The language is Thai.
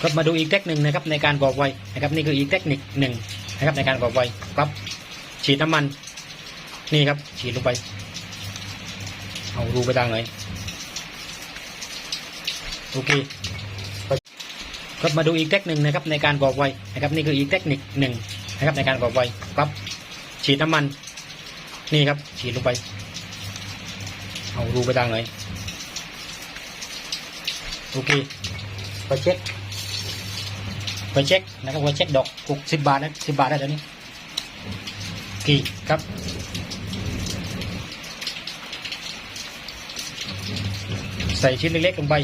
ก็มาดูอีกเทคนิคนะครับในการกรอบไวนะครับนี่คืออีกเทคนิคหนึ่งนะครับในการกรอบไวปั๊บฉีดน้ำมันนี่ครับฉีดลงไป เอารูไปทางไหนโอเคก็มาดูอีกเทคนิคนะครับในการกรอบไวนะครับนี่คืออีกเทคนิคหนึ่งนะครับในการกรอบไวปั๊บฉีดน้ำมันนี่ครับฉีดลงไป เอารูไปทางไหนโอเคไปเช็ค ไปเช็คนะครับไปเช็คดอกหกสิบบาทนะสิบบาทได้เดี๋ยวนี้กี่ครับใส่ชิ้นเล็กๆลงไป